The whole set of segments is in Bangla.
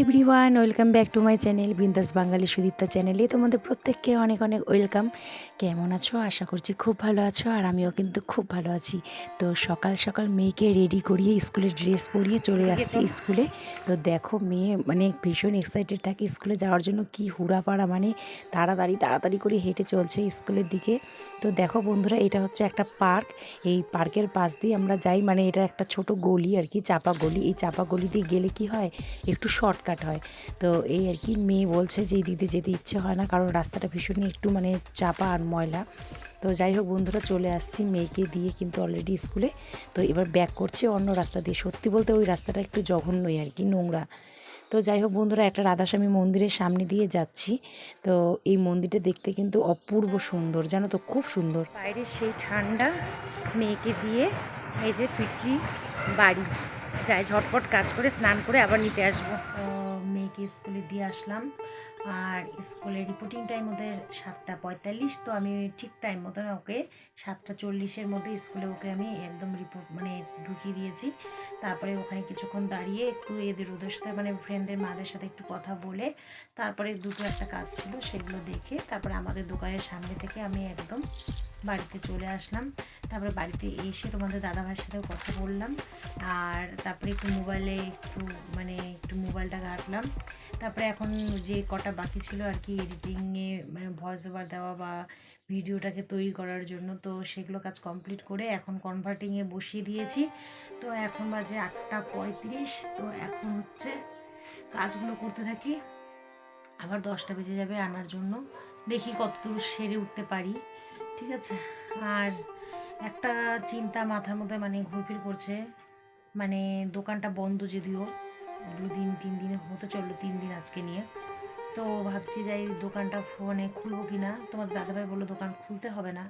Everyone welcome back to my channel বিন্দাস বাঙালি সুদীপ্তা চ্যানেলে তোমাদের প্রত্যেককে অনেক অনেক ওয়েলকাম। কেমন আছো? আশা করছি খুব ভালো আছো আর আমিও কিন্তু খুব ভালো আছি। তো সকাল সকাল মেয়েকে রেডি করিয়ে স্কুলের ড্রেস পরিয়ে চলে আসছি স্কুলে। তো দেখো মেয়ে মানে ভীষণ এক্সাইটেড থাকে স্কুলে যাওয়ার জন্য কি হুড়াপাড়া মানে তাড়াতাড়ি তাড়াতাড়ি করে হেঁটে চলছে স্কুলের দিকে। তো দেখো বন্ধুরা এটা হচ্ছে একটা পার্ক। এই পার্কের পাশ দিয়ে আমরা যাই মানে এটা একটা ছোট গলি আর কি চাপা গলি। এই চাপা গলি দিয়ে গেলে কি হয় একটু শর্টকাট হয়। তো এই আর কি মেয়ে বলছে যে এই দিতে যেতে ইচ্ছে হয় না, কারণ রাস্তাটা ভীষণই একটু মানে চাপা আর ময়লা। তো যাই হোক বন্ধুরা, চলে আসছি মেয়েকে দিয়ে কিন্তু অলরেডি স্কুলে তো এবার ব্যাক করছে অন্য রাস্তা দিয়ে। সত্যি বলতে ওই রাস্তাটা একটু জঘন্যই আর কি, নোংরা। তো যাই হোক বন্ধুরা, একটা রাধাস্বামী মন্দিরের সামনে দিয়ে যাচ্ছি। তো এই মন্দিরটা দেখতে কিন্তু অপূর্ব সুন্দর, জানো তো, খুব সুন্দর। বাইরে সেই ঠান্ডা মেয়েকে দিয়ে এই যে ফিরছি বাড়ি। যাই ঝটপট কাজ করে স্নান করে আবার নিতে আসব। মেয়েকে স্কুলে দিয়ে আসলাম। আর স্কুলে রিপোর্টিং টাইম ওদের সাতটা পঁয়তাল্লিশ, তো আমি ঠিক টাইম মতন ওকে সাতটা চল্লিশের মধ্যে স্কুলে ওকে আমি একদম রিপোর্ট মানে ঢুকিয়ে দিয়েছি। তারপরে ওখানে কিছুক্ষণ দাঁড়িয়ে একটু এদের, ওদের সাথে মানে ফ্রেন্ডদের মাদের সাথে একটু কথা বলে তারপরে দুটো একটা কাজ ছিল সেগুলো দেখে তারপরে আমাদের দোকানের সামনে থেকে আমি একদম বাড়িতে চলে আসলাম। তারপরে বাড়িতে এসে তোমাদের দাদাভাইয়ের সাথেও কথা বললাম আর তারপরে একটু মোবাইলে একটু মানে একটু মোবাইলটা ঘাটলাম। তারপরে এখন যে কটা বাকি ছিল আর কি এডিটিংয়ে মানে ভয়েস ওভার দেওয়া বা ভিডিওটাকে তৈরি করার জন্য, তো সেগুলো কাজ কমপ্লিট করে এখন কনভার্টিংয়ে বসিয়ে দিয়েছি। তো এখন বাজে আটটা পঁয়ত্রিশ, তো এখন হচ্ছে কাজগুলো করতে থাকি। আবার দশটা বেজে যাবে আনার জন্য। দেখি কতদূর সেরে উঠতে পারি, ঠিক আছে? আর একটা চিন্তা মাথার মধ্যে মানে ঘুরফির করছে মানে দোকানটা বন্ধ যদিও। দুদিন তিন দিন হতে চলল তিন দিন আজকে নিয়ে। তো ভাবছি যে যাই দোকানটা ফোনে খুলবো কি না তোমার দাদাভাই বলল দোকান খুলতে হবে না।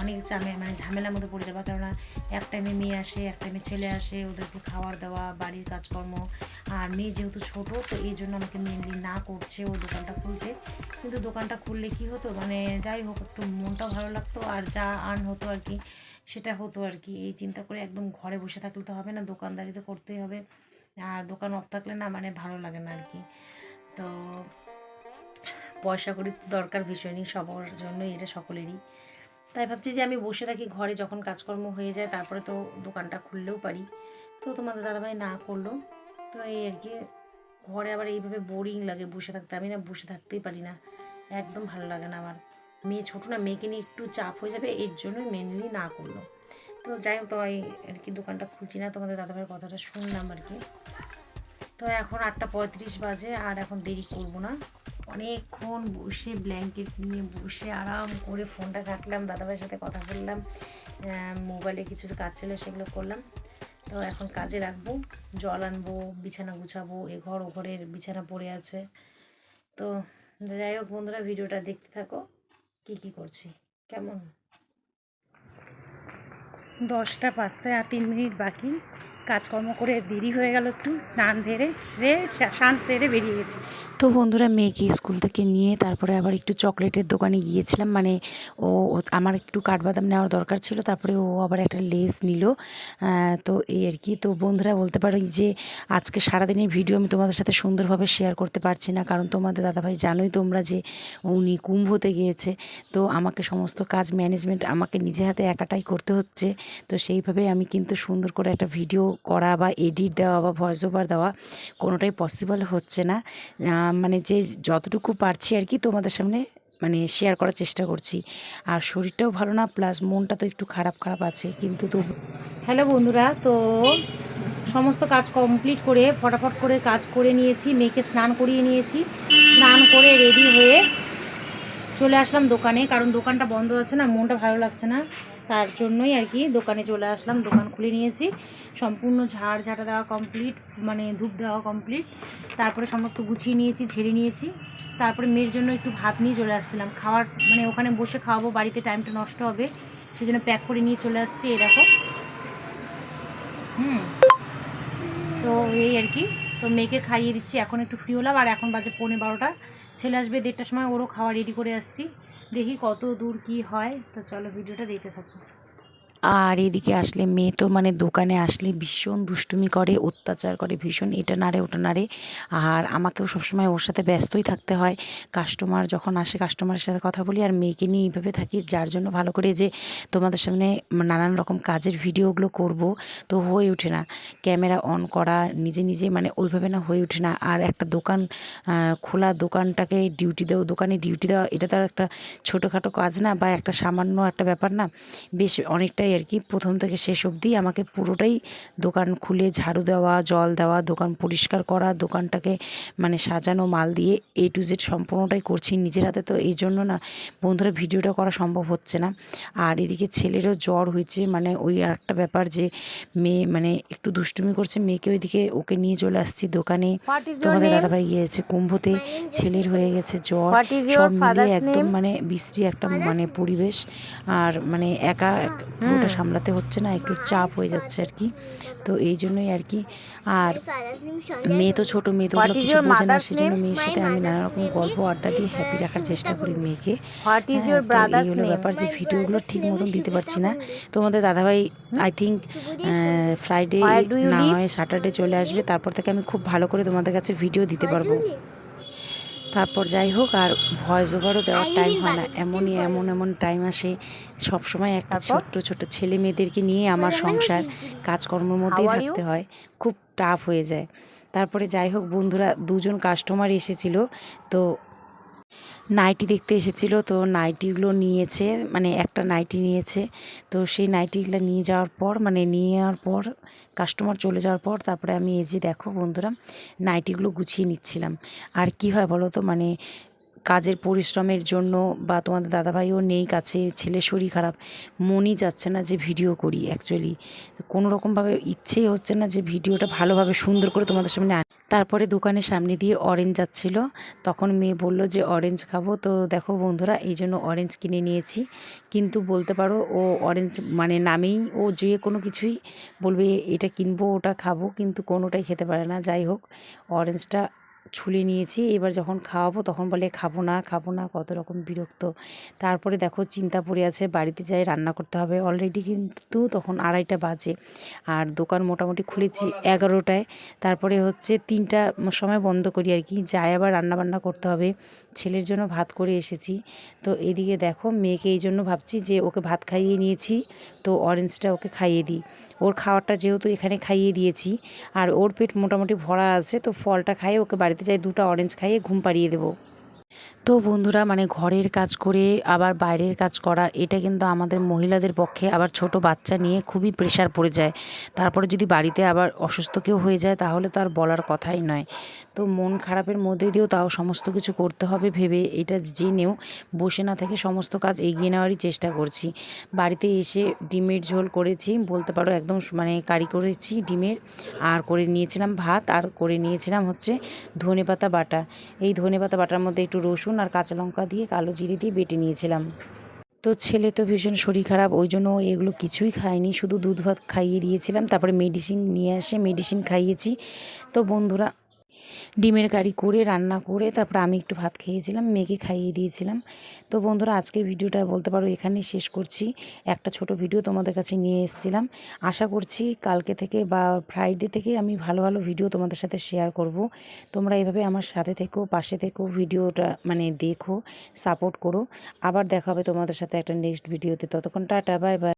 অনেক চামে মানে ঝামেলার মধ্যে পড়ে যাবা। কেননা এক টাইমে মেয়ে আসে, এক টাইমে ছেলে আসে, ওদেরকে খাওয়ার দেওয়া, বাড়ির কাজকর্ম। আর মেয়ে যেহেতু ছোট, তো এই জন্য আমাকে মেনলি না করছে ও দোকানটা খুলতে। কিন্তু দোকানটা খুললে কি হতো? মানে যাই হোক, একটু মনটাও ভালো লাগতো। আর যা আর্ন হতো আর কি, সেটা হতো আর কি। এই চিন্তা করে একদম ঘরে বসে থাকলে তো হবে না দোকানদারি তো করতেই হবে। আর দোকান অফ থাকলে না মানে ভালো লাগে না আর কি তো পয়সা করি তো দরকার ভীষণই সবার জন্যই এটা সকলেরই। তাই ভাবছি যে আমি বসে থাকি ঘরে যখন কাজকর্ম হয়ে যায় তারপরে তো দোকানটা খুললেও পারি। তো তোমাদের দাদাভাই না করল। তো এই আর কি ঘরে আবার এইভাবে বোরিং লাগে বসে থাকতে। আমি না বসে থাকতেই পারি না। একদম ভালো লাগে না আমার। মেয়ে ছোটো না, মেয়েকে নিয়ে একটু চাপ হয়ে যাবে, এর জন্যই মেনলি না করল। তো যাই হোক তো আর কি দোকানটা খুলছি না। তোমাদের দাদাভাইয়ের কথাটা শুনলাম আর কি তো এখন আটটা পঁয়ত্রিশ বাজে আর এখন দেরি করব না। অনেকক্ষণ বসে ব্ল্যাঙ্কেট নিয়ে বসে আরাম করে ফোনটা ঘাটলাম দাদাভাইয়ের সাথে কথা বললাম মোবাইলে কিছু কাজ ছিল সেগুলো করলাম। তো এখন কাজে রাখব, জল আনব, বিছানা গুছাবো, এ ঘর ও ঘরের বিছানা পড়ে আছে। তো যাই হোক বন্ধুরা, ভিডিওটা দেখতে থাকো, কি কি করছি, কেমন? দশটা পাঁচটায় আর তিন মিনিট বাকি। কাজকর্ম করে দেরি হয়ে গেল একটু, স্নান ধেরে সে স্নান সেরে বেরিয়ে গেছি। তো বন্ধুরা, মেয়েকে স্কুল থেকে নিয়ে তারপরে আবার একটু চকলেটের দোকানে গিয়েছিলাম। মানে ও আমার একটু কাঠবাদাম নেওয়ার দরকার ছিল, তারপরে ও আবার একটা লেস নিল। তো এই আর কি। তো বন্ধুরা, বলতে পারি যে আজকে সারাদিনের ভিডিও আমি তোমাদের সাথে সুন্দরভাবে শেয়ার করতে পারছি না। কারণ তোমাদের দাদাভাই জানোই তোমরা যে উনি কুম্ভতে গিয়েছে। তো আমাকে সমস্ত কাজ ম্যানেজমেন্ট আমাকে নিজে হাতে একাটাই করতে হচ্ছে। তো সেইভাবে আমি কিন্তু সুন্দর করে একটা ভিডিও করা বা এডিট দেওয়া বা ভয়েস ওভার দেওয়া কোনোটাই পসিবল হচ্ছে না। মানে যে যতটুকু পারছি আর কি তোমাদের সামনে মানে শেয়ার করার চেষ্টা করছি। আর শরীরটাও ভালো না প্লাস মনটা তো একটু খারাপ খারাপ আছে, কিন্তু তো হ্যালো বন্ধুরা, তো সমস্ত কাজ কমপ্লিট করে, ফটাফট করে কাজ করে নিয়েছি, মেয়েকে স্নান করিয়ে নিয়েছি। স্নান করে রেডি হয়ে চলে আসলাম দোকানে, কারণ দোকানটা বন্ধ আছে না, মনটা ভালো লাগছে না। তার জন্যই আর কি দোকানে চলে আসলাম, দোকান খুলে নিয়েছি। সম্পূর্ণ ঝাড় ঝাঁটা দেওয়া কমপ্লিট মানে ধূপ দেওয়া কমপ্লিট তারপরে সমস্ত গুছিয়ে নিয়েছি, ঝেড়ে নিয়েছি। তারপরে মেয়ের জন্য একটু ভাত নিয়ে চলে আসছিলাম। খাওয়ার মানে ওখানে বসে খাওয়াবো, বাড়িতে টাইমটা নষ্ট হবে। সেই জন্য প্যাক করে নিয়ে চলে আসছি এরকম হুম। তো এই আর কি। তো মেয়েকে খাইয়ে দিচ্ছি, এখন একটু ফ্রি হলাম, আর এখন বাজে পৌনে বারোটা। ছেলে আসবে দেড়টার সময়, ওরও খাওয়া রেডি করে আসছি। দেখি কত দূর কি হয়। তো চলো ভিডিওটা দেখতে থাকো। আর এদিকে আসলে মেয়ে তো মানে দোকানে আসলে ভীষণ দুষ্টুমি করে, অত্যাচার করে ভীষণ, এটা নাড়ে, ওটা নাড়ে। আর আমাকেও সবসময় ওর সাথে ব্যস্তই থাকতে হয়। কাস্টমার যখন আসে, কাস্টমারের সাথে কথা বলি আর মেয়েকে নিয়ে এইভাবে থাকি, যার জন্য ভালো করে যে তোমাদের সামনে নানান রকম কাজের ভিডিওগুলো করব, তো হয়ে ওঠে না। ক্যামেরা অন করা নিজে নিজে মানে ওইভাবে না হয়ে ওঠে না। আর একটা দোকান খোলা দোকানটাকে ডিউটি দেওয়া, দোকানে ডিউটি দেওয়া, এটা তো একটা ছোটোখাটো কাজ না বা একটা সামান্য একটা ব্যাপার না। বেশ অনেকটাই আর কি। প্রথম থেকে শেষ অবধি আমাকে পুরোটাই দোকান খুলে ঝাড়ু দেওয়া জল দেওয়া দোকান পরিষ্কার করা দোকানটাকে মানে সাজানো মাল দিয়ে এ টু জেড সম্পূর্ণটাই করছি নিজের হাতে। তো এই জন্য না বন্ধুরা ভিডিওটা করা সম্ভব হচ্ছে না। আর এদিকে ছেলেরও জ্বর হয়েছে মানে ওই একটা ব্যাপার যে মেয়ে মানে একটু দুষ্টুমি করছে মেয়েকে ওইদিকে ওকে নিয়ে চলে আসছি দোকানে। তোমাদের? দাদাভাই গিয়েছে কুম্ভতে ছেলের হয়ে গেছে জ্বর। সব মিলিয়ে একদম মানে বিশ্রী একটা মানে পরিবেশ। আর মানে এক- পুরোটা সামলাতে হচ্ছে না একটু চাপ হয়ে যাচ্ছে আর কি। তো এই জন্যই আর কি। আর মেয়ে তো ছোট মেয়ে তো কিছু বোঝে না সেজন্য মেয়ের সাথে আমি নানা রকম গল্প আড্ডা দিয়ে হ্যাপি রাখার চেষ্টা করি মেয়েকে। হ্যাঁ, এই হলো ব্যাপার যে ভিডিওগুলো ঠিক মতন দিতে পারছি না। তোমাদের দাদাভাই আই থিঙ্ক ফ্রাইডে না হয় স্যাটারডে চলে আসবে তারপর থেকে আমি খুব ভালো করে তোমাদের কাছে ভিডিও দিতে পারব। তারপর যাই হোক আর ভয়েস ওভারও দেওয়ার টাইম হয় না। এমনই এমন এমন টাইম আসে সব সময় একটা? ছোট্ট ছোট ছেলে মেয়েদেরকে নিয়ে আমার সংসার কাজকর্মের মধ্যেই থাকতে হয়। খুব টাফ হয়ে যায়। তারপরে যাই হোক বন্ধুরা দুজন কাস্টমার এসেছিল। তো নাইটি দেখতে এসেছিল, তো নাইটিগুলো নিয়েছে মানে একটা নাইটি নিয়েছে। তো সেই নাইটিগুলো নিয়ে যাওয়ার পর মানে নিয়ে যাওয়ার পর কাস্টমার চলে যাওয়ার পর, তারপরে আমি এই যে দেখো বন্ধুরা, নাইটিগুলো গুছিয়ে নিচ্ছিলাম। আর কি হয় বলো তো মানে কাজের পরিশ্রমের জন্য বা তোমাদের দাদাভাইও নেই কাছে ছেলে শরীর খারাপ, মনই যাচ্ছে না যে ভিডিও করি অ্যাকচুয়ালি কোনো রকমভাবে ইচ্ছেই হচ্ছে না যে ভিডিওটা ভালোভাবে সুন্দর করে তোমাদের সামনে তারপরে দোকানের সামনে দিয়ে অরেঞ্জ যাচ্ছিল। তখন মেয়ে বলল যে অরেঞ্জ খাব। তো দেখো বন্ধুরা, এই জন্য অরেঞ্জ কিনে নিয়েছি। কিন্তু বলতে পারো, ও অরেঞ্জ মানে নামেই ও যে কোনো কিছুই বলবে, এটা কিনবো, ওটা খাব। কিন্তু কোনোটাই খেতে পারে না। যাই হোক অরেঞ্জটা ছুলে নিয়েছি, এবার যখন খাওয়াবো তখন বলে খাব না খাব না, কত রকম বিরক্ত। তারপরে দেখো চিন্তা পড়ে আছে, বাড়িতে যাই রান্না করতে হবে। অলরেডি কিন্তু তখন আড়াইটা বাজে। আর দোকান মোটামুটি খুলেছি এগারোটায়। তারপরে হচ্ছে তিনটা সময় বন্ধ করি আর কি। যাই আবার রান্না বান্না করতে হবে। ছেলের জন্য ভাত করে এসেছি। তো এদিকে দেখো মেয়েকে এই জন্য ভাবছি যে ওকে ভাত খাইয়ে নিয়েছি। তো অরেঞ্জটা ওকে খাইয়ে দিই। ওর খাওয়ারটা যেহেতু এখানে খাইয়ে দিয়েছি। আর ওর পেট মোটামুটি ভরা আছে, তো ফলটা খাইয়ে ওকে বাড়িতে যাই দুটো অরেঞ্জ খাইয়ে ঘুম পাড়িয়ে দেবো। তো বন্ধুরা মানে ঘরের কাজ করে আবার বাইরের কাজ করা, এটা কিন্তু আমাদের মহিলাদের পক্ষে আবার ছোট বাচ্চা নিয়ে খুবই প্রেশার পড়ে যায়। তারপরে যদি বাড়িতে আবার অসুস্থ কেউ হয়ে যায়, তাহলে তো আর বলার কথাই নয়। তো মন খারাপের মধ্যে দিয়েও তাও সমস্ত কিছু করতে হবে ভেবে এটা জেনেও বসে না থেকে সমস্ত কাজ এগিয়ে নেওয়ারই চেষ্টা করছি। বাড়িতে এসে ডিমের ঝোল করেছি, বলতে পারো একদম মানে কারি করেছি ডিমের, আর করে নিয়েছিলাম ভাত, আর করে নিয়েছিলাম হচ্ছে ধনে পাতা বাটা। এই ধনে পাতা বাটার মধ্যে একটু রসুন আর কাঁচা লঙ্কা দিয়ে কালো জিরে দিয়ে বেটে নিয়েছিলাম। তো ছেলে তো ভীষণ শরীর খারাপ, ওই জন্য এগুলো কিছুই খায়নি, শুধু দুধ ভাত খাইয়ে দিয়েছিলাম, তারপরে মেডিসিন নিয়ে আসে মেডিসিন খাইয়েছি। তো বন্ধুরা ডিমের কারি করে, রান্না করে, তারপর আমি একটু ভাত খেয়েছিলাম, মেয়েকে খাইয়ে দিয়েছিলাম। তো বন্ধুরা, আজকের ভিডিওটা বলতে পারো এখানেই শেষ করছি। একটা ছোট ভিডিও তোমাদের কাছে নিয়ে এসেছিলাম। আশা করছি কালকে থেকে বা ফ্রাইডে থেকে আমি ভালো ভালো ভিডিও তোমাদের সাথে শেয়ার করব। তোমরা এভাবে আমার সাথে থেকেও পাশে থেকেও ভিডিওটা মানে দেখো সাপোর্ট করো। আবার দেখা হবে তোমাদের সাথে একটা নেক্সট ভিডিওতে ততক্ষণ টাটা বাই বাই